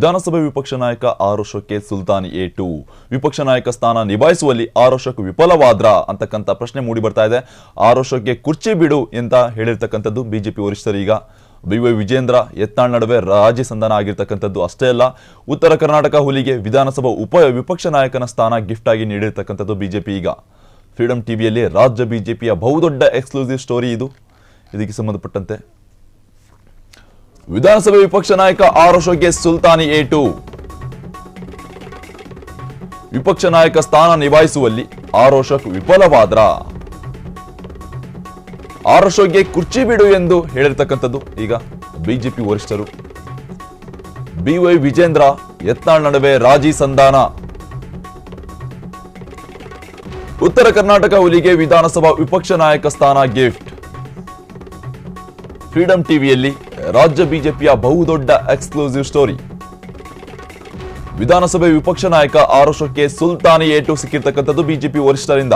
ವಿಧಾನಸಭೆ ವಿಪಕ್ಷ ನಾಯಕ ಆರೋಷಕ್ಕೆ ಸುಲ್ತಾನ್ ಟು ವಿಪಕ್ಷ ನಾಯಕ ಸ್ಥಾನ ನಿಭಾಯಿಸುವಲ್ಲಿ ಆರೋಷಕ್ ವಿಫಲವಾದ್ರ ಅಂತಕ್ಕಂಥ ಪ್ರಶ್ನೆ ಮೂಡಿ ಬರ್ತಾ ಇದೆ. ಆರೋಷಕ್ಕೆ ಕುರ್ಚಿ ಬಿಡು ಅಂತ ಹೇಳಿರ್ತಕ್ಕಂಥದ್ದು ಬಿಜೆಪಿ ವರಿಷ್ಠರು ಈಗ. ಬಿ ವೈ ವಿಜೇಂದ್ರ ಯತ್ನಾಳ್ ನಡುವೆ ರಾಜಿ ಸಂಧಾನ ಆಗಿರ್ತಕ್ಕಂಥದ್ದು ಅಷ್ಟೇ ಅಲ್ಲ, ಉತ್ತರ ಕರ್ನಾಟಕ ಹುಲಿಗೆ ವಿಧಾನಸಭಾ ಉಪ ವಿಪಕ್ಷ ನಾಯಕನ ಸ್ಥಾನ ಗಿಫ್ಟ್ ಆಗಿ ನೀಡಿರ್ತಕ್ಕಂಥದ್ದು ಬಿಜೆಪಿ ಈಗ. ಫ್ರೀಡಂ ಟಿವಿಯಲ್ಲಿ ರಾಜ್ಯ ಬಿಜೆಪಿಯ ಬಹುದೊಡ್ಡ ಎಕ್ಸ್ಕ್ಲೂಸಿವ್ ಸ್ಟೋರಿ ಇದು. ಇದಕ್ಕೆ ಸಂಬಂಧಪಟ್ಟಂತೆ ವಿಧಾನಸಭೆ ವಿಪಕ್ಷ ನಾಯಕ ಆರೋಶಕ್ಕೆ ಸುಲ್ತಾನಿ ಏಟು. ವಿಪಕ್ಷ ನಾಯಕ ಸ್ಥಾನ ನಿಭಾಯಿಸುವಲ್ಲಿ ಆರೋಶಕ್ ವಿಫಲವಾದ್ರ? ಆರೋಶಕ್ಕೆ ಕುರ್ಚಿ ಬಿಡು ಎಂದು ಹೇಳಿರ್ತಕ್ಕಂಥದ್ದು ಈಗ ಬಿಜೆಪಿ ವರಿಷ್ಠರು. ಬಿವೈ ವಿಜೇಂದ್ರ, ಯತ್ನಾಳ್ ನಡುವೆ ರಾಜಿ ಸಂಧಾನ. ಉತ್ತರ ಕರ್ನಾಟಕ ಹುಲಿಗೆ ವಿಧಾನಸಭಾ ವಿಪಕ್ಷ ನಾಯಕ ಸ್ಥಾನ ಗಿಫ್ಟ್. ಫ್ರೀಡಂ ಟಿವಿಯಲ್ಲಿ ರಾಜ್ಯ ಬಿಜೆಪಿಯ ಬಹುದೊಡ್ಡ ಎಕ್ಸ್ಕ್ಲೂಸಿವ್ ಸ್ಟೋರಿ. ವಿಧಾನಸಭೆ ವಿಪಕ್ಷ ನಾಯಕ ಆರೋಶಕ್ಕೆ ಸುಲ್ತಾನಿ ಏಟು ಸಿಕ್ಕಿರ್ತಕ್ಕಂಥದ್ದು ಬಿಜೆಪಿ ವರಿಷ್ಠರಿಂದ.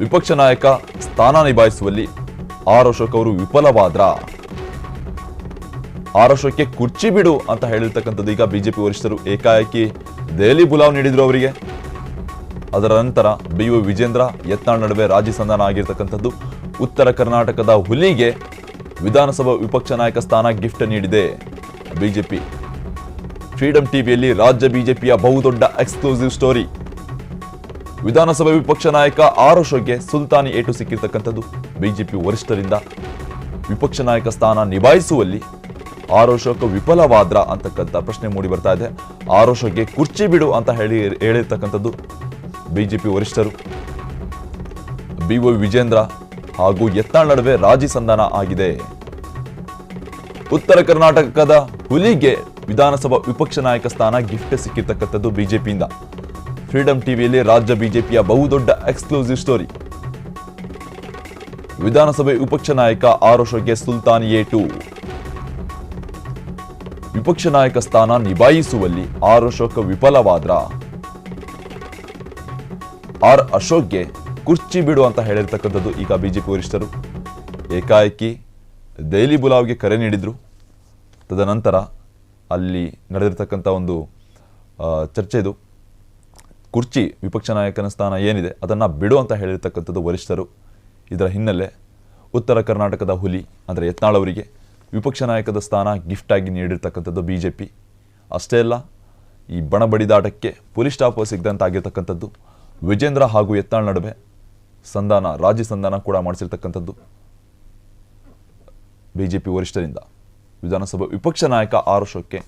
ವಿಪಕ್ಷ ನಾಯಕ ಸ್ಥಾನ ನಿಭಾಯಿಸುವಲ್ಲಿ ಆರೋಶಕ್ ಅವರು ವಿಫಲವಾದ್ರ? ಆರೋಶಕ್ಕೆ ಕುರ್ಚಿ ಬಿಡು ಅಂತ ಹೇಳಿರ್ತಕ್ಕಂಥದ್ದು ಈಗ ಬಿಜೆಪಿ ವರಿಷ್ಠರು ಏಕಾಏಕಿ ದೆಹಲಿ ಬುಲಾವ್ ನೀಡಿದ್ರು ಅವರಿಗೆ. ಅದರ ನಂತರ ಬಿ ವಿಜೇಂದ್ರ ಯತ್ನಾಳ್ ನಡುವೆ ರಾಜಿ ಸಂಧಾನ ಆಗಿರ್ತಕ್ಕಂಥದ್ದು. ಉತ್ತರ ಕರ್ನಾಟಕದ ಹುಲಿಗೆ ವಿಧಾನಸಭಾ ವಿಪಕ್ಷ ನಾಯಕ ಸ್ಥಾನ ಗಿಫ್ಟ್ ನೀಡಿದೆ. ಬಿಜೆಪಿ. ಫ್ರೀಡಂ ಟಿವಿಯಲ್ಲಿ ರಾಜ್ಯ ಬಿಜೆಪಿಯ ಬಹುದೊಡ್ಡ ಎಕ್ಸ್ಕ್ಲೂಸಿವ್ ಸ್ಟೋರಿ. ವಿಧಾನಸಭಾ ವಿಪಕ್ಷ ನಾಯಕ ಆರೋಶೋಗೆ ಸುಲ್ತಾನಿ ಏಟು ಸಿಕ್ಕಿರ್ತಕ್ಕಂಥದ್ದು. ಬಿಜೆಪಿ ವರಿಷ್ಠರಿಂದ ವಿಪಕ್ಷ ನಾಯಕ ಸ್ಥಾನ ನಿಭಾಯಿಸುವಲ್ಲಿ ಆರೋಶೋಕ ವಿಫಲವಾದ್ರ ಅಂತಕ್ಕಂಥ ಪ್ರಶ್ನೆ ಮೂಡಿ ಬರ್ತಾ ಇದೆ. ಆರೋಶೋಗೆ ಕುರ್ಚಿ ಬಿಡು ಅಂತ ಹೇಳಿ ಹೇಳಿರ್ತಕ್ಕಂಥದ್ದು ಬಿಜೆಪಿ ವರಿಷ್ಠರು. ಬಿವೈ ವಿಜೇಂದ್ರ ಹಾಗೂ ಯತ್ನಾಳ್ ನಡುವೆ ರಾಜಿ ಸಂಧಾನ ಆಗಿದೆ. ಉತ್ತರ ಕರ್ನಾಟಕದ ಹುಲಿಗೆ ವಿಧಾನಸಭಾ ವಿಪಕ್ಷ ನಾಯಕ ಸ್ಥಾನ ಗಿಫ್ಟ್ ಸಿಕ್ಕಿರ್ತಕ್ಕಂಥದ್ದು ಬಿಜೆಪಿಯಿಂದ. ಫ್ರೀಡಂ ಟಿವಿಯಲ್ಲಿ ರಾಜ್ಯ ಬಿಜೆಪಿಯ ಬಹುದೊಡ್ಡ ಎಕ್ಸ್ಕ್ಲೂಸಿವ್ ಸ್ಟೋರಿ. ವಿಧಾನಸಭೆ ವಿಪಕ್ಷ ನಾಯಕ ಆರೋಶಕ್ಕೆ ಸುಲ್ತಾನ್ ಏಟು ವಿಪಕ್ಷ ನಾಯಕ ಸ್ಥಾನ ನಿಭಾಯಿಸುವಲ್ಲಿ ಆರ್ ಅಶೋಕ್ ವಿಫಲವಾದ್ರ? ಆರ್ ಅಶೋಕ್ಗೆ ಕುರ್ಚಿ ಬಿಡು ಅಂತ ಹೇಳಿರ್ತಕ್ಕಂಥದ್ದು ಈಗ ಬಿಜೆಪಿ ವರಿಷ್ಠರು. ಏಕಾಏಕಿ ದೆಹಲಿ ಬುಲಾವ್ಗೆ ಕರೆ ನೀಡಿದರು. ತದನಂತರ ಅಲ್ಲಿ ನಡೆದಿರ್ತಕ್ಕಂಥ ಒಂದು ಚರ್ಚೆ ಇದು. ಕುರ್ಚಿ ವಿಪಕ್ಷ ನಾಯಕನ ಸ್ಥಾನ ಏನಿದೆ ಅದನ್ನು ಬಿಡು ಅಂತ ಹೇಳಿರ್ತಕ್ಕಂಥದ್ದು ವರಿಷ್ಠರು. ಇದರ ಹಿನ್ನೆಲೆ ಉತ್ತರ ಕರ್ನಾಟಕದ ಹುಲಿ ಅಂದರೆ ಯತ್ನಾಳವರಿಗೆ ವಿಪಕ್ಷ ನಾಯಕದ ಸ್ಥಾನ ಗಿಫ್ಟ್ ಆಗಿ ನೀಡಿರ್ತಕ್ಕಂಥದ್ದು ಬಿ ಜೆ ಪಿ ಅಷ್ಟೇ ಅಲ್ಲ, ಈ ಬಣಬಡಿದಾಟಕ್ಕೆ ಪೊಲೀಸ್ ಸ್ಟಾಪ್ ಸಿಗದಂತಾಗಿರ್ತಕ್ಕಂಥದ್ದು ವಿಜೇಂದ್ರ ಹಾಗೂ ಯತ್ನಾಳ್ ನಡುವೆ ಸಂಧಾನ, ರಾಜ್ಯ ಸಂಧಾನ ಕೂಡ ಮಾಡಿಸಿರ್ತಕ್ಕಂಥದ್ದು. ಬಿಜೆಪಿ ವರಿಷ್ಠರಿಂದ. ವಿಧಾನಸಭಾ ವಿಪಕ್ಷ ನಾಯಕ ಆರೋಶಕ್ಕೆ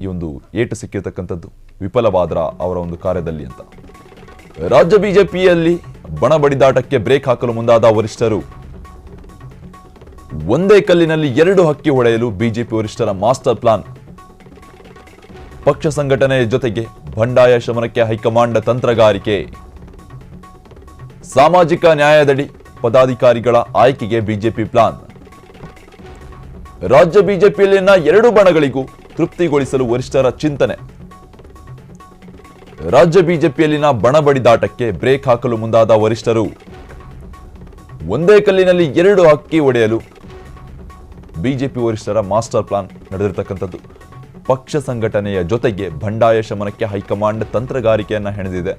ಈ ಒಂದು ಏಟು ಸಿಕ್ಕಿರ್ತಕ್ಕಂಥದ್ದು ವಿಫಲವಾದ್ರ ಅವರ ಒಂದು ಕಾರ್ಯದಲ್ಲಿ ಅಂತ. ರಾಜ್ಯ ಬಿಜೆಪಿಯಲ್ಲಿ ಬಣ ಬಡಿದಾಟಕ್ಕೆ ಬ್ರೇಕ್ ಹಾಕಲು ಮುಂದಾದ ವರಿಷ್ಠರು. ಒಂದೇ ಕಲ್ಲಿನಲ್ಲಿ ಎರಡು ಹಕ್ಕಿ ಹೊಡೆಯಲು ಬಿಜೆಪಿ ವರಿಷ್ಠರ ಮಾಸ್ಟರ್ ಪ್ಲಾನ್. ಪಕ್ಷ ಸಂಘಟನೆಯ ಜೊತೆಗೆ ಬಂಡಾಯ ಶಮನಕ್ಕೆ ಹೈಕಮಾಂಡ್ ತಂತ್ರಗಾರಿಕೆ. ಸಾಮಾಜಿಕ ನ್ಯಾಯದಡಿ ಪದಾಧಿಕಾರಿಗಳ ಆಯ್ಕೆಗೆ ಬಿಜೆಪಿ ಪ್ಲಾನ್. ರಾಜ್ಯ ಬಿಜೆಪಿಯಲ್ಲಿನ ಎರಡು ಬಣಗಳಿಗೂ ತೃಪ್ತಿಗೊಳಿಸಲು ವರಿಷ್ಠರ ಚಿಂತನೆ. ರಾಜ್ಯ ಬಿಜೆಪಿಯಲ್ಲಿನ ಬಣ ಬಡಿದಾಟಕ್ಕೆ ಬ್ರೇಕ್ ಹಾಕಲು ಮುಂದಾದ ವರಿಷ್ಠರು, ಒಂದೇ ಕಲ್ಲಿನಲ್ಲಿ ಎರಡು ಹಕ್ಕಿ ಒಡೆಯಲು ಬಿಜೆಪಿ ವರಿಷ್ಠರ ಮಾಸ್ಟರ್ ಪ್ಲಾನ್ ನಡೆದಿರತಕ್ಕಂಥದ್ದು. ಪಕ್ಷ ಸಂಘಟನೆಯ ಜೊತೆಗೆ ಬಂಡಾಯ ಶಮನಕ್ಕೆ ಹೈಕಮಾಂಡ್ ತಂತ್ರಗಾರಿಕೆಯನ್ನ ಹೆಣೆದಿದೆ.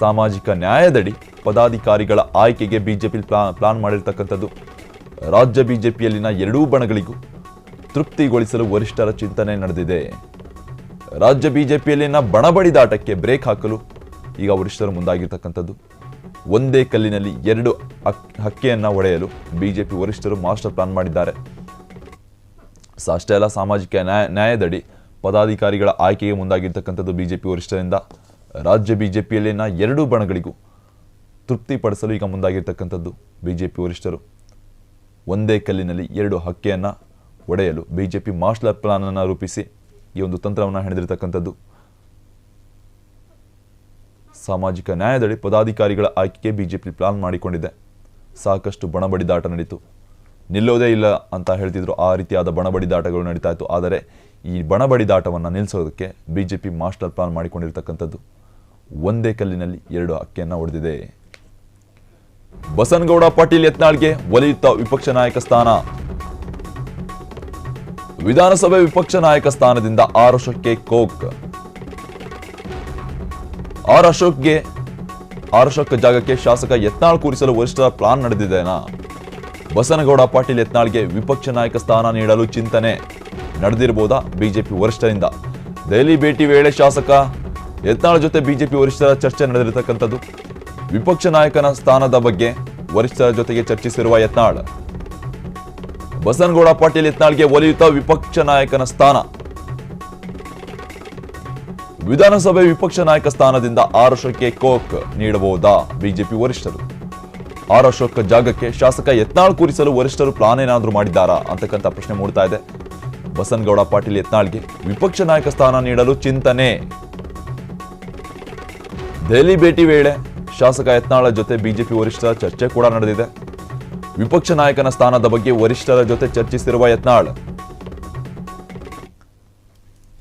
ಸಾಮಾಜಿಕ ನ್ಯಾಯದಡಿ ಪದಾಧಿಕಾರಿಗಳ ಆಯ್ಕೆಗೆ ಬಿಜೆಪಿ ಪ್ಲಾನ್ ಪ್ಲಾನ್ ಮಾಡಿರ್ತಕ್ಕಂಥದ್ದು. ರಾಜ್ಯ ಬಿಜೆಪಿಯಲ್ಲಿನ ಎರಡೂ ಬಣಗಳಿಗೂ ತೃಪ್ತಿಗೊಳಿಸಲು ವರಿಷ್ಠರ ಚಿಂತನೆ ನಡೆದಿದೆ. ರಾಜ್ಯ ಬಿಜೆಪಿಯಲ್ಲಿನ ಬಣಬಡಿದಾಟಕ್ಕೆ ಬ್ರೇಕ್ ಹಾಕಲು ಈಗ ವರಿಷ್ಠರು ಮುಂದಾಗಿರ್ತಕ್ಕಂಥದ್ದು. ಒಂದೇ ಕಲ್ಲಿನಲ್ಲಿ ಎರಡು ಹಕ್- ಹಕ್ಕಿಯನ್ನ ಒಡೆಯಲು ಬಿಜೆಪಿ ವರಿಷ್ಠರು ಮಾಸ್ಟರ್ ಪ್ಲಾನ್ ಮಾಡಿದ್ದಾರೆ. ಅಷ್ಟೇ ಅಲ್ಲ, ಸಾಮಾಜಿಕ ನ್ಯಾಯ, ನ್ಯಾಯದಡಿ ಪದಾಧಿಕಾರಿಗಳ ಆಯ್ಕೆಗೆ ಮುಂದಾಗಿರ್ತಕ್ಕಂಥದ್ದು ಬಿಜೆಪಿ ವರಿಷ್ಠರಿಂದ. ರಾಜ್ಯ ಬಿಜೆಪಿಯಲ್ಲಿನ ಎರಡೂ ಬಣಗಳಿಗೂ ತೃಪ್ತಿಪಡಿಸಲು ಈಗ ಮುಂದಾಗಿರ್ತಕ್ಕಂಥದ್ದು ಬಿಜೆಪಿ ವರಿಷ್ಠರು. ಒಂದೇ ಕಲ್ಲಿನಲ್ಲಿ ಎರಡು ಹಕ್ಕಿಯನ್ನ ಒಡೆಯಲು ಬಿಜೆಪಿ ಮಾಸ್ಟರ್ ಪ್ಲಾನನ್ನು ರೂಪಿಸಿ ಈ ಒಂದು ತಂತ್ರವನ್ನು ಹೆಣೆದಿರ್ತಕ್ಕಂಥದ್ದು. ಸಾಮಾಜಿಕ ನ್ಯಾಯದಡಿ ಪದಾಧಿಕಾರಿಗಳ ಆಯ್ಕೆಗೆ ಬಿಜೆಪಿ ಪ್ಲಾನ್ ಮಾಡಿಕೊಂಡಿದೆ. ಸಾಕಷ್ಟು ಬಣಬಡಿದಾಟ ನಡೀತು. ನಿಲ್ಲೋದೇ ಇಲ್ಲ ಅಂತ ಹೇಳ್ತಿದ್ರು ಆ ರೀತಿಯಾದ ಬಣಬಡಿದಾಟಗಳು ನಡೀತಾ ಇತ್ತು. ಆದರೆ ಈ ಬಣಬಡಿದಾಟವನ್ನು ನಿಲ್ಲಿಸೋದಕ್ಕೆ ಬಿಜೆಪಿ ಮಾಸ್ಟರ್ ಪ್ಲಾನ್ ಮಾಡಿಕೊಂಡಿರ್ತಕ್ಕಂಥದ್ದು. ಒಂದೇ ಕಲ್ಲಿನಲ್ಲಿ ಎರಡು ಅಕ್ಕಿಯನ್ನು ಹೊಡೆದಿದೆ. ಬಸನಗೌಡ ಪಾಟೀಲ್ ಯತ್ನಾಳ್ಗೆ ಒಲಿಯುತ್ತ ವಿಪಕ್ಷ ನಾಯಕ ಸ್ಥಾನ. ವಿಧಾನಸಭೆ ವಿಪಕ್ಷ ನಾಯಕ ಸ್ಥಾನದಿಂದ ಆರ್ ಅಶೋಕ್ಗೆ ಕೋಕ್. ಆರ್ ಅಶೋಕ್ಗೆ, ಆರ್ ಅಶೋಕ್ ಜಾಗಕ್ಕೆ ಶಾಸಕ ಯತ್ನಾಳ್ ಕೂರಿಸಲು ವರಿಷ್ಠರ ಪ್ಲಾನ್ ನಡೆದಿದೆನಾ? ಬಸನಗೌಡ ಪಾಟೀಲ್ ಯತ್ನಾಳ್ಗೆ ವಿಪಕ್ಷ ನಾಯಕ ಸ್ಥಾನ ನೀಡಲು ಚಿಂತನೆ. ನಡೆದಿರಬಹುದಾ? ಬಿಜೆಪಿ ವರಿಷ್ಠರಿಂದ. ದೆಹಲಿ ಭೇಟಿ ವೇಳೆ ಶಾಸಕ ಯತ್ನಾಳ್ ಜೊತೆ ಬಿಜೆಪಿ ವರಿಷ್ಠರ ಚರ್ಚೆ ನಡೆದಿರತಕ್ಕಂಥದ್ದು. ವಿಪಕ್ಷ ನಾಯಕನ ಸ್ಥಾನದ ಬಗ್ಗೆ ವರಿಷ್ಠರ ಜೊತೆಗೆ ಚರ್ಚಿಸಿರುವ ಯತ್ನಾಳ್. ಬಸನಗೌಡ ಪಾಟೀಲ್ ಯತ್ನಾಳ್ಗೆ ಒಲಿಯುತ್ತಾ ವಿಪಕ್ಷ ನಾಯಕನ ಸ್ಥಾನ. ವಿಧಾನಸಭೆ ವಿಪಕ್ಷ ನಾಯಕ ಸ್ಥಾನದಿಂದ ಆರ್ ಅಶೋಕ್ಗೆ ಕೋಕ್ ನೀಡಬಹುದಾ ಬಿಜೆಪಿ ವರಿಷ್ಠರು? ಆರ್ ಅಶೋಕ್ ಜಾಗಕ್ಕೆ ಶಾಸಕ ಯತ್ನಾಳ್ ಕೂರಿಸಲು ವರಿಷ್ಠರು ಪ್ಲಾನ್ ಏನಾದರೂ ಮಾಡಿದ್ದಾರಾ ಅಂತಕ್ಕಂಥ ಪ್ರಶ್ನೆ ಮೂಡ್ತಾ ಇದೆ. ಬಸನಗೌಡ ಪಾಟೀಲ್ ಯತ್ನಾಳ್ಗೆ ವಿಪಕ್ಷ ನಾಯಕ ಸ್ಥಾನ ನೀಡಲು ಚಿಂತನೆ. ದೆಹಲಿ ಭೇಟಿ ವೇಳೆ ಶಾಸಕ ಯತ್ನಾಳ ಜೊತೆ ಬಿಜೆಪಿ ವರಿಷ್ಠರ ಚರ್ಚೆ ಕೂಡ ನಡೆದಿದೆ. ವಿಪಕ್ಷ ನಾಯಕನ ಸ್ಥಾನದ ಬಗ್ಗೆ ವರಿಷ್ಠರ ಜೊತೆ ಚರ್ಚಿಸಿರುವ ಯತ್ನಾಳ್.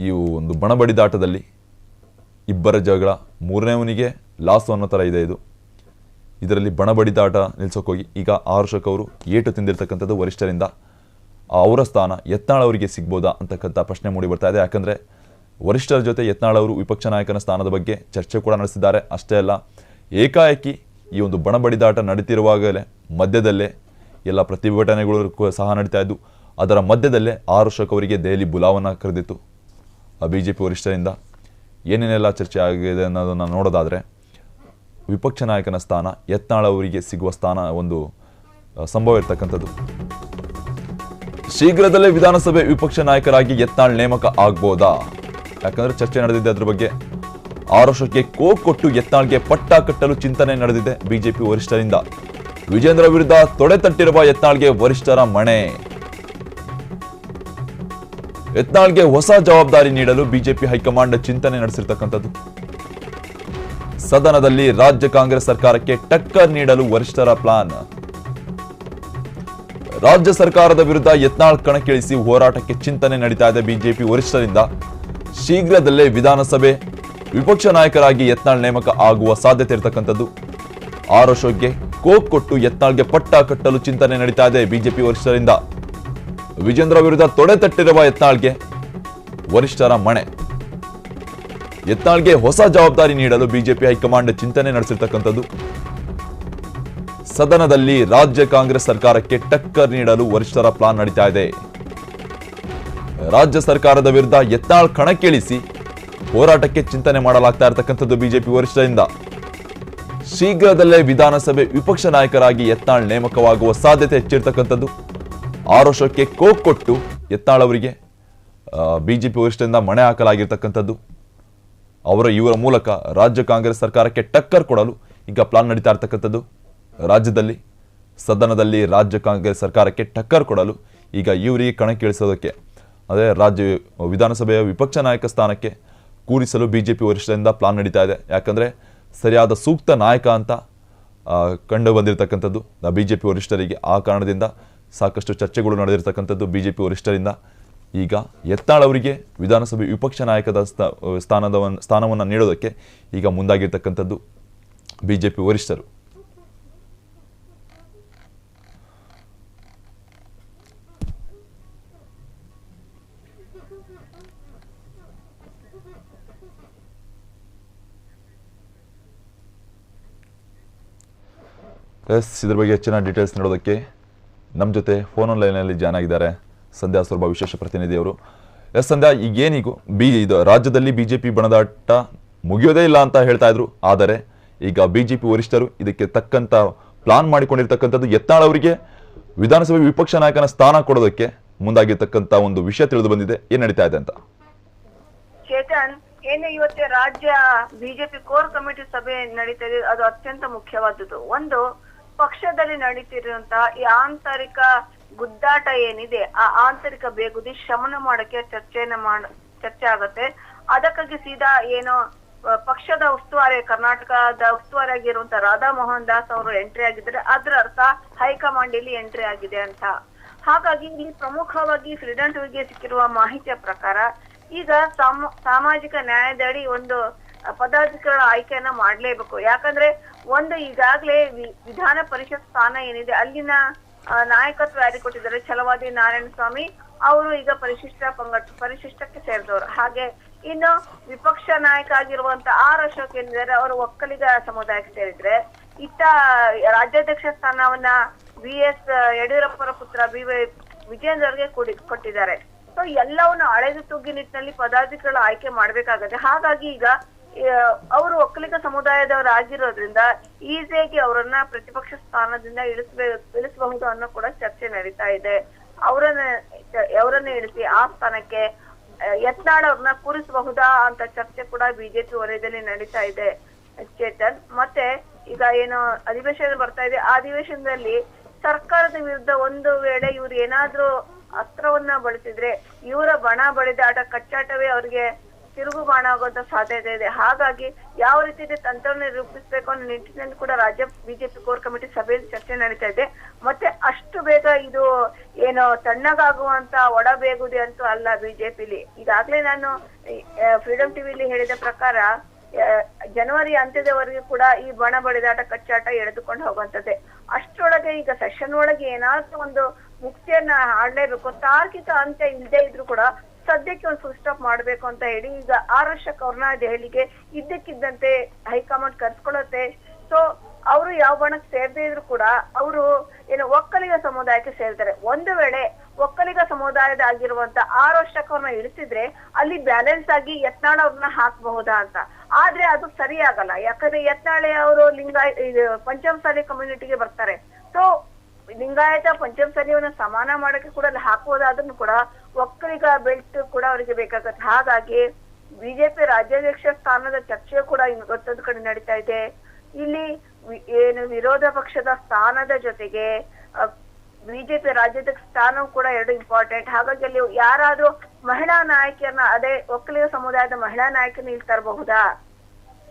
ಈ ಒಂದು ಬಣಬಡಿದಾಟದಲ್ಲಿ ಇಬ್ಬರ ಜಗಳ ಮೂರನೇವನಿಗೆ ಲಾಸು ಅನ್ನೋ ಥರ ಇದೆ ಇದು. ಇದರಲ್ಲಿ ಬಣಬಡಿದಾಟ ನಿಲ್ಸೋಕೋಗಿ ಈಗ ಆರುಷಕ್ ಅವರು ಏಟು ತಿಂದಿರ್ತಕ್ಕಂಥದ್ದು ವರಿಷ್ಠರಿಂದ. ಅವರ ಸ್ಥಾನ ಯತ್ನಾಳ್ ಅವರಿಗೆ ಸಿಗ್ಬೋದಾ ಅಂತಕ್ಕಂಥ ಪ್ರಶ್ನೆ ಮೂಡಿ ಬರ್ತಾ ಇದೆ. ಯಾಕಂದರೆ ವರಿಷ್ಠರ ಜೊತೆ ಯತ್ನಾಳ್ ಅವರು ವಿಪಕ್ಷ ನಾಯಕನ ಸ್ಥಾನದ ಬಗ್ಗೆ ಚರ್ಚೆ ಕೂಡ ನಡೆಸಿದ್ದಾರೆ. ಅಷ್ಟೇ ಅಲ್ಲ, ಏಕಾಏಕಿ ಈ ಒಂದು ಬಣಬಡಿದಾಟ ನಡೀತಿರುವಾಗಲೇ ಮಧ್ಯದಲ್ಲೇ ಎಲ್ಲ ಪ್ರತಿಭಟನೆಗಳು ಸಹ ನಡೀತಾ ಇದ್ದು ಅದರ ಮಧ್ಯದಲ್ಲೇ ಆರುಷಕ್ ಅವರಿಗೆ ದೆಹಲಿ ಬುಲಾವನ್ನು ಕರೆದಿತ್ತು. ಬಿ ಜೆ ಪಿ ವರಿಷ್ಠರಿಂದ ಏನೇನೆಲ್ಲ ಚರ್ಚೆ ಆಗಿದೆ ಅನ್ನೋದನ್ನು ನೋಡೋದಾದರೆ, ವಿಪಕ್ಷ ನಾಯಕನ ಸ್ಥಾನ, ಯತ್ನಾಳ್ ಅವರಿಗೆ ಸಿಗುವ ಸ್ಥಾನ ಒಂದು ಸಂಭವ ಇರತಕ್ಕಂಥದ್ದು. ಶೀಘ್ರದಲ್ಲೇ ವಿಧಾನಸಭೆ ವಿಪಕ್ಷ ನಾಯಕರಾಗಿ ಯತ್ನಾಳ್ ನೇಮಕ ಆಗ್ಬೋದಾ? ಯಾಕಂದ್ರೆ ಚರ್ಚೆ ನಡೆದಿದೆ ಅದ್ರ ಬಗ್ಗೆ. ಆರು ವರ್ಷಕ್ಕೆ ಕೋಕ್ ಕೊಟ್ಟು ಯತ್ನಾಳ್ಗೆ ಪಟ್ಟ ಕಟ್ಟಲು ಚಿಂತನೆ ನಡೆದಿದೆ ಬಿಜೆಪಿ ವರಿಷ್ಠರಿಂದ. ವಿಜೇಂದ್ರ ವಿರುದ್ಧ ತೊಡೆ ತಟ್ಟಿರುವ ಯತ್ನಾಳ್ಗೆ ವರಿಷ್ಠರ ಮಣೆ. ಯತ್ನಾಳ್ಗೆ ಹೊಸ ಜವಾಬ್ದಾರಿ ನೀಡಲು ಬಿಜೆಪಿ ಹೈಕಮಾಂಡ್ ಚಿಂತನೆ ನಡೆಸಿರ್ತಕ್ಕಂಥದ್ದು. ಸದನದಲ್ಲಿ ರಾಜ್ಯ ಕಾಂಗ್ರೆಸ್ ಸರ್ಕಾರಕ್ಕೆ ಟಕ್ಕರ್ ನೀಡಲು ವರಿಷ್ಠರ ಪ್ಲಾನ್. ರಾಜ್ಯ ಸರ್ಕಾರದ ವಿರುದ್ಧ ಯತ್ನಾಳ್ ಕಣಕ್ಕಿಳಿಸಿ ಹೋರಾಟಕ್ಕೆ ಚಿಂತನೆ ನಡೀತಾ ಇದೆ ಬಿಜೆಪಿ ವರಿಷ್ಠರಿಂದ. ಶೀಘ್ರದಲ್ಲೇ ವಿಧಾನಸಭೆ, ವಿಪಕ್ಷ ನಾಯಕರಾಗಿ ಯತ್ನಾಳ್ ನೇಮಕ ಆಗುವ ಸಾಧ್ಯತೆ ಇರತಕ್ಕಂಥದ್ದು. ಆರ್ ಅಶೋಕ್ಗೆ ಕೋಕ್ ಕೊಟ್ಟು ಯತ್ನಾಳ್ಗೆ ಪಟ್ಟ ಕಟ್ಟಲು ಚಿಂತನೆ ನಡೀತಾ ಇದೆ ಬಿಜೆಪಿ ವರಿಷ್ಠರಿಂದ. ವಿಜೇಂದ್ರ ವಿರುದ್ಧ ತೊಡೆ ತಟ್ಟಿರುವ ಯತ್ನಾಳ್ಗೆ ವರಿಷ್ಠರ ಮಣೆ. ಯತ್ನಾಳ್ಗೆ ಹೊಸ ಜವಾಬ್ದಾರಿ ನೀಡಲು ಬಿಜೆಪಿ ಹೈಕಮಾಂಡ್ ಚಿಂತನೆ ನಡೆಸಿರ್ತಕ್ಕಂಥದ್ದು. ಸದನದಲ್ಲಿ ರಾಜ್ಯ ಕಾಂಗ್ರೆಸ್ ಸರ್ಕಾರಕ್ಕೆ ಟಕ್ಕರ್ ನೀಡಲು ವರಿಷ್ಠರ ಪ್ಲಾನ್ ನಡೀತಾ ಇದೆ. ರಾಜ್ಯ ಸರ್ಕಾರದ ವಿರುದ್ಧ ಎತ್ತಾಳ್ ಕಣಕ್ಕಿಳಿಸಿ ಹೋರಾಟಕ್ಕೆ ಚಿಂತನೆ ಮಾಡಲಾಗ್ತಾ ಇರತಕ್ಕಂಥದ್ದು ಬಿಜೆಪಿ ವರಿಷ್ಠರಿಂದ. ಶೀಘ್ರದಲ್ಲೇ ವಿಧಾನಸಭೆ ವಿಪಕ್ಷ ನಾಯಕರಾಗಿ ಎತ್ತಾಳ್ ನೇಮಕವಾಗುವ ಸಾಧ್ಯತೆ ಹೆಚ್ಚಿರ್ತಕ್ಕಂಥದ್ದು. ಆರೋಷಕ್ಕೆ ಕೋಕ್ ಕೊಟ್ಟು ಯತ್ನಾಳ್ ಅವರಿಗೆ ಬಿಜೆಪಿ ವರಿಷ್ಠರಿಂದ ಮಣೆ ಹಾಕಲಾಗಿರ್ತಕ್ಕಂಥದ್ದು. ಅವರ ಇವರ ಮೂಲಕ ರಾಜ್ಯ ಕಾಂಗ್ರೆಸ್ ಸರ್ಕಾರಕ್ಕೆ ಟಕ್ಕರ್ ಕೊಡಲು ಈಗ ಪ್ಲಾನ್ ನಡೀತಾ ಇರ್ತಕ್ಕಂಥದ್ದು. ರಾಜ್ಯದಲ್ಲಿ, ಸದನದಲ್ಲಿ ರಾಜ್ಯ ಕಾಂಗ್ರೆಸ್ ಸರ್ಕಾರಕ್ಕೆ ಟಕ್ಕರ್ ಕೊಡಲು ಈಗ ಇವರಿಗೆ ಕಣಕ್ಕಿಳಿಸೋದಕ್ಕೆ ಅದೇ ರಾಜ್ಯ ವಿಧಾನಸಭೆಯ ವಿಪಕ್ಷ ನಾಯಕ ಸ್ಥಾನಕ್ಕೆ ಕೂರಿಸಲು ಬಿಜೆಪಿ ವರಿಷ್ಠರಿಂದ ಪ್ಲಾನ್ ನಡೀತಾ ಇದೆ. ಯಾಕಂದರೆ ಸರಿಯಾದ ಸೂಕ್ತ ನಾಯಕ ಅಂತ ಕಂಡು ಬಂದಿರತಕ್ಕಂಥದ್ದು ಬಿಜೆಪಿ ವರಿಷ್ಠರಿಗೆ ಆ ಕಾರಣದಿಂದ ಸಾಕಷ್ಟು ಚರ್ಚೆಗಳು ನಡೆದಿರ್ತಕ್ಕಂಥದ್ದು ಬಿಜೆಪಿ ವರಿಷ್ಠರಿಂದ. ಈಗ ಎತ್ತಾಳ್ ಅವರಿಗೆ ವಿಧಾನಸಭೆ ವಿಪಕ್ಷ ನಾಯಕದ ಸ್ಥಾನದವನ್ನು ಸ್ಥಾನದ ಸ್ಥಾನವನ್ನು ನೀಡೋದಕ್ಕೆ ಈಗ ಮುಂದಾಗಿರ್ತಕ್ಕಂಥದ್ದು ಬಿಜೆಪಿ ವರಿಷ್ಠರು. ಎಸ್ ಇದ್ರ ಬಗ್ಗೆ ಹೆಚ್ಚಿನ ಡೀಟೇಲ್ಸ್ ನೋಡೋದಕ್ಕೆ ನಮ್ಮ ಜೊತೆ ಫೋನ್ ಲೈನಲ್ಲಿ ಜಾಯ್ನ್ ಆಗಿದ್ದಾರೆ ಸಂಧ್ಯಾ ಸ್ವರ್ಭ ವಿಶೇಷ ಪ್ರತಿನಿಧಿಯವರು ಎಸ್, ಸಂಧ್ಯಾ, ಈಗೇನಿಗೂ ಬಿ, ಇದು ರಾಜ್ಯದಲ್ಲಿ ಬಿಜೆಪಿ ಬಣದಾಟ ಮುಗಿಯೋದೇ ಇಲ್ಲ ಅಂತ ಹೇಳ್ತಾ ಇದ್ರು. ಆದರೆ ಈಗ ಬಿಜೆಪಿ ವರಿಷ್ಠರು ಇದಕ್ಕೆ ತಕ್ಕಂತ ಪ್ಲಾನ್ ಮಾಡಿಕೊಂಡಿರ್ತಕ್ಕಂಥದ್ದು ಯತ್ನಾಳ್ ಅವರಿಗೆ ವಿಧಾನಸಭೆ ವಿಪಕ್ಷ ನಾಯಕನ ಸ್ಥಾನ ಕೊಡೋದಕ್ಕೆ ಮುಂದಾಗಿರ್ತಕ್ಕಂಥ ಒಂದು ವಿಷಯ ತಿಳಿದು ಬಂದಿದೆ. ಏನ್ ನಡೀತಾ ಇದೆ ಅಂತ? ಚೇತನ್, ಏನು ಇವತ್ತೆ ರಾಜ್ಯ ಬಿಜೆಪಿ ಕೋರ್ ಕಮಿಟಿ ಸಭೆ ನಡೀತಾ ಇದೆ, ಅದು ಅತ್ಯಂತ ಮುಖ್ಯವಾದದ್ದು. ಒಂದು ಪಕ್ಷದಲ್ಲಿ ನಡೀತಿರುವಂತಹ ಈ ಆಂತರಿಕ ಗುದ್ದಾಟ ಏನಿದೆ, ಆ ಆಂತರಿಕ ಬೇಗುದಿ ಶಮನ ಮಾಡಕ್ಕೆ ಚರ್ಚೆಯನ್ನ ಮಾಡ, ಚರ್ಚೆ ಆಗತ್ತೆ. ಅದಕ್ಕಾಗಿ ಸೀದಾ ಏನು ಪಕ್ಷದ ಉಸ್ತುವಾರಿ, ಕರ್ನಾಟಕದ ಉಸ್ತುವಾರಿ ಆಗಿರುವಂತ ರಾಧಾ ಮೋಹನ್ ದಾಸ್ ಅವರು ಎಂಟ್ರಿ ಆಗಿದ್ರೆ ಅದ್ರ ಅರ್ಥ ಹೈಕಮಾಂಡ್ ಇಲ್ಲಿ ಎಂಟ್ರಿ ಆಗಿದೆ ಅಂತ. ಹಾಗಾಗಿ ಇಲ್ಲಿ ಪ್ರಮುಖವಾಗಿ ಫ್ರೀಡಂ ಟಿವಿಗೆ ಸಿಕ್ಕಿರುವ ಮಾಹಿತಿಯ ಪ್ರಕಾರ ಈಗ ಸಾಮ- ಸಾಮಾಜಿಕ ನ್ಯಾಯದಡಿ ಒಂದು ಪದಾಧಿಕಾರಿಗಳ ಆಯ್ಕೆಯನ್ನ ಮಾಡ್ಲೇಬೇಕು. ಯಾಕಂದ್ರೆ ಒಂದು ಈಗಾಗ್ಲೇ ವಿಧಾನ ಪರಿಷತ್ ಸ್ಥಾನ ಏನಿದೆ, ಅಲ್ಲಿನ ನಾಯಕತ್ವ ಯಾರಿಗೆ ಕೊಟ್ಟಿದ್ದಾರೆ? ಛಲವಾದಿ ನಾರಾಯಣ ಸ್ವಾಮಿ ಅವರು ಈಗ ಪರಿಶಿಷ್ಟ ಪಂಗಡ, ಪರಿಶಿಷ್ಟಕ್ಕೆ ಸೇರಿದವರು. ಹಾಗೆ ಇನ್ನು ವಿಪಕ್ಷ ನಾಯಕ ಆಗಿರುವಂತ ಆರ್ ಅಶೋಕ್ ಏನಿದ್ದಾರೆ, ಅವರು ಒಕ್ಕಲಿಗ ಸಮುದಾಯಕ್ಕೆ ಸೇರಿದ್ರೆ, ಇತ್ತ ರಾಜ್ಯಾಧ್ಯಕ್ಷ ಸ್ಥಾನವನ್ನ ಬಿ ಎಸ್ ಯಡಿಯೂರಪ್ಪರ ಪುತ್ರ ಬಿ ವೈ ವಿಜೇಂದ್ರ ಕೊಡಿ, ಕೊಟ್ಟಿದ್ದಾರೆ. ಸೊ ಎಲ್ಲವನ್ನು ಅಳೆದು ತುಗ್ಗಿ ನಿಟ್ಟಿನಲ್ಲಿ ಪದಾಧಿಕಾರಿಗಳು ಆಯ್ಕೆ ಮಾಡ್ಬೇಕಾಗತ್ತೆ. ಹಾಗಾಗಿ ಈಗ ಅವರು ಒಕ್ಕಲಿಗ ಸಮುದಾಯದವರಾಗಿರೋದ್ರಿಂದ ಈಸಿಯಾಗಿ ಅವರನ್ನ ಪ್ರತಿಪಕ್ಷ ಸ್ಥಾನದಿಂದ ಇಳಿಸಬೇಕು ಇಳಿಸಬಹುದು ಅನ್ನೋ ಕೂಡ ಚರ್ಚೆ ನಡೀತಾ ಇದೆ. ಅವರನ್ನ ಅವರನ್ನ ಇಳಿಸಿ ಆ ಸ್ಥಾನಕ್ಕೆ ಯತ್ನಾಳವ್ರನ್ನ ಕೂರಿಸಬಹುದಾ ಅಂತ ಚರ್ಚೆ ಕೂಡ ಬಿಜೆಪಿ ವಲಯದಲ್ಲಿ ನಡೀತಾ ಇದೆ. ಚೇತನ್, ಮತ್ತೆ ಈಗ ಏನು ಅಧಿವೇಶನ ಬರ್ತಾ ಇದೆ. ಆ ಅಧಿವೇಶನದಲ್ಲಿ ಸರ್ಕಾರದ ವಿರುದ್ಧ ಒಂದು ವೇಳೆ ಇವ್ರು ಏನಾದ್ರೂ ಅಸ್ತ್ರವನ್ನ ಬಳಸಿದ್ರೆ, ಇವರ ಬಣ ಬಡಿದಾಟ ಕಚ್ಚಾಟವೇ ಅವ್ರಿಗೆ ತಿರುಗು ಬಾಣ ಆಗುವಂತ ಸಾಧ್ಯತೆ ಇದೆ. ಹಾಗಾಗಿ ಯಾವ ರೀತಿ ತಂತ್ರವನ್ನು ರೂಪಿಸಬೇಕು ಅನ್ನೋ ನಿಟ್ಟಿನಲ್ಲಿ ಕೂಡ ರಾಜ್ಯ ಬಿಜೆಪಿ ಕೋರ್ ಕಮಿಟಿ ಸಭೆಯಲ್ಲಿ ಚರ್ಚೆ ನಡೀತಾ ಇದೆ. ಮತ್ತೆ ಅಷ್ಟು ಬೇಗ ಇದು ಏನು ತಣ್ಣಗಾಗುವಂತ ಒಡಬೇಗುದಿ ಅಂತೂ ಅಲ್ಲ ಬಿಜೆಪಿಲಿ. ಈಗಾಗ್ಲೇ ನಾನು ಫ್ರೀಡಂ ಟಿವಿಲಿ ಹೇಳಿದ ಪ್ರಕಾರ ಜನವರಿ ಅಂತ್ಯದವರೆಗೂ ಕೂಡ ಈ ಬಣ ಬಡಿದಾಟ ಕಚ್ಚಾಟ ಎಳೆದುಕೊಂಡು ಹೋಗುವಂತದ್ದೇ. ಅಷ್ಟರೊಳಗೆ ಈಗ ಸೆಷನ್ ಒಳಗೆ ಏನಾದ್ರೂ ಒಂದು ಮುಕ್ತಿಯನ್ನ ಆಡ್ಲೇಬೇಕು. ತಾರ್ಕಿಕ ಅಂತ್ಯ ಇಲ್ಲದೆ ಇದ್ರು ಕೂಡ ಸದ್ಯಕ್ಕೆ ಒಂದು ಫುಲ್ ಸ್ಟಾಪ್ ಮಾಡ್ಬೇಕು ಅಂತ ಹೇಳಿ ಈಗ ಆರ್ ಅಶೋಕ್ ಅವ್ರನ್ನ ದೆಹಲಿಗೆ ಇದ್ದಕ್ಕಿದ್ದಂತೆ ಹೈಕಮಾಂಡ್ ಕರ್ಸ್ಕೊಳತ್ತೆ ಸೊ ಅವರು ಯಾವ ಬಣಕ್ಕೆ ಸೇರದೇ ಇದ್ರು ಕೂಡ ಅವರು ಏನು ಒಕ್ಕಲಿಗ ಸಮುದಾಯಕ್ಕೆ ಸೇರ್ತಾರೆ. ಒಂದು ವೇಳೆ ಒಕ್ಕಲಿಗ ಸಮುದಾಯದ ಆಗಿರುವಂತ ಆರ್ ಅಶೋಕ್ ಅವ್ರನ್ನ ಇಳಿಸಿದ್ರೆ ಅಲ್ಲಿ ಬ್ಯಾಲೆನ್ಸ್ ಆಗಿ ಯತ್ನಾಳ್ ಅವ್ರನ್ನ ಹಾಕಬಹುದಾ ಅಂತ. ಆದ್ರೆ ಅದು ಸರಿ ಆಗಲ್ಲ ಯಾಕಂದ್ರೆ ಯತ್ನಾಳೆ ಅವರು ಲಿಂಗಾಯ ಪಂಚಮಸಾಲಿ ಕಮ್ಯುನಿಟಿಗೆ ಬರ್ತಾರೆ. ಲಿಂಗಾಯತ ಪಂಚಮಸಾಲಿಯವನ್ನ ಸಮಾನ ಮಾಡಕ್ಕೆ ಕೂಡ ಅಲ್ಲಿ ಹಾಕುವುದಾದ್ರೂ ಕೂಡ ಒಕ್ಕಲಿಗ ಬೆಲ್ಟ್ ಕೂಡ ಅವರಿಗೆ ಬೇಕಾಗತ್ತೆ. ಹಾಗಾಗಿ ಬಿಜೆಪಿ ರಾಜ್ಯಾಧ್ಯಕ್ಷ ಸ್ಥಾನದ ಚರ್ಚೆ ಕೂಡ ಇನ್ನು ಗೊತ್ತೊಂದು ಕಡೆ ನಡೀತಾ ಇದೆ. ಇಲ್ಲಿ ಏನು ವಿರೋಧ ಪಕ್ಷದ ಸ್ಥಾನದ ಜೊತೆಗೆ ಬಿಜೆಪಿ ರಾಜ್ಯಾಧ್ಯಕ್ಷ ಸ್ಥಾನವೂ ಕೂಡ ಎರಡು ಇಂಪಾರ್ಟೆಂಟ್ ಹಾಗಾಗಿ ಅಲ್ಲಿ ಯಾರಾದ್ರೂ ಮಹಿಳಾ ನಾಯಕಿಯನ್ನ ಅದೇ ಒಕ್ಕಲಿಗ ಸಮುದಾಯದ ಮಹಿಳಾ ನಾಯಕನ ಇಲ್ಲಿ ತರಬಹುದಾ?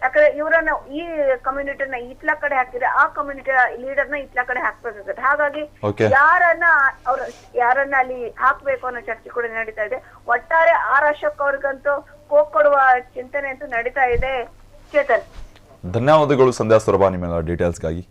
ಯಾಕಂದ್ರೆ ಇವರನ್ನ ಈ ಕಮ್ಯುನಿಟಿನ ಇತ್ಲ ಕಡೆ ಹಾಕಿದ್ರೆ ಆ ಕಮ್ಯುನಿಟಿ ಲೀಡರ್ನ ಇತ್ಲ ಕಡೆ ಹಾಕ್ಬೇಕಾಗುತ್ತೆ. ಹಾಗಾಗಿ ಯಾರನ್ನ ಅವ್ರ ಯಾರನ್ನ ಅಲ್ಲಿ ಹಾಕ್ಬೇಕು ಅನ್ನೋ ಚರ್ಚೆ ಕೂಡ ನಡೀತಾ ಇದೆ. ಒಟ್ಟಾರೆ ಆರ್ ಅಶೋಕ್ ಅವ್ರಿಗಂತೂ ಕೊಡುವ ಚಿಂತನೆ ಅಂತೂ ನಡೀತಾ ಇದೆ. ಚೇತನ್. ಧನ್ಯವಾದಗಳು ಸಂಧ್ಯಾ ಸೊರಬ ನಿಮ್ಮೆಲ್ಲ ಡೀಟೇಲ್ಸ್ಗಾಗಿ